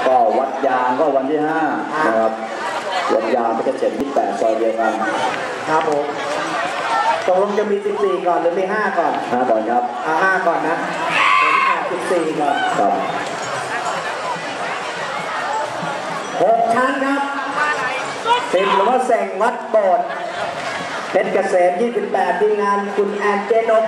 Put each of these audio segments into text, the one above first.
แล้วก็วัดยางก็วันที่ห้านะครับวัดยางเพชรเกษมที่แปดซอยเดียวกันครับผมตกลงจะมี14ก่อนหรือมี5ก่อนห้าก่อนครับเอา5ก่อนนะเดี๋ยวอ่าน14ก่อนครับ6ชั้นครับสิบหรือว่าแสงวัดโบสถ์เพชรเกษม28ที่งานคุณแอนเจนก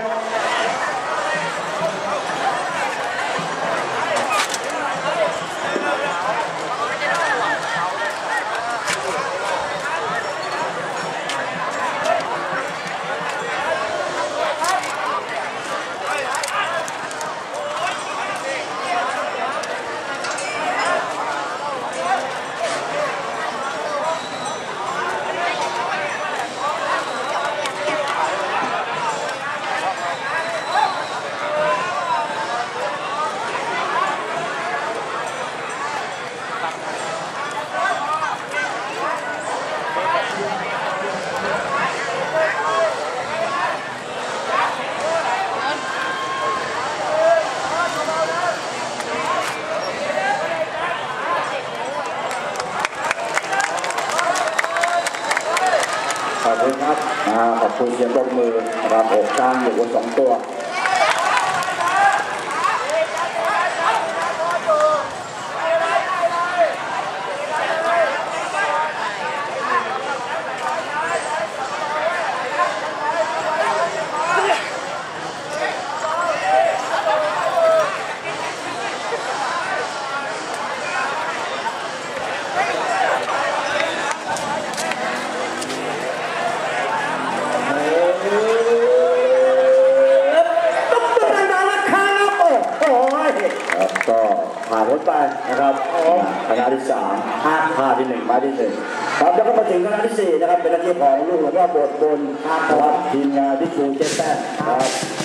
ขอบคุณครับขอบคุณเสียงปรบมือรับหกกลางอยู่บนสองตัว ตุ๊บตุ๊บดังๆนะครับโอ้โห ครับ ก็ผ่านพ้นไปนะครับคณะที่สามห้าท่าที่หนึ่งไม้ที่หนึ่งครับแล้วก็มาถึงคณะที่สี่นะครับเป็นหน้าที่ของลูกหลวงพ่อโบสถ์บนครับทีมงานที่ครูเจแป้นครับ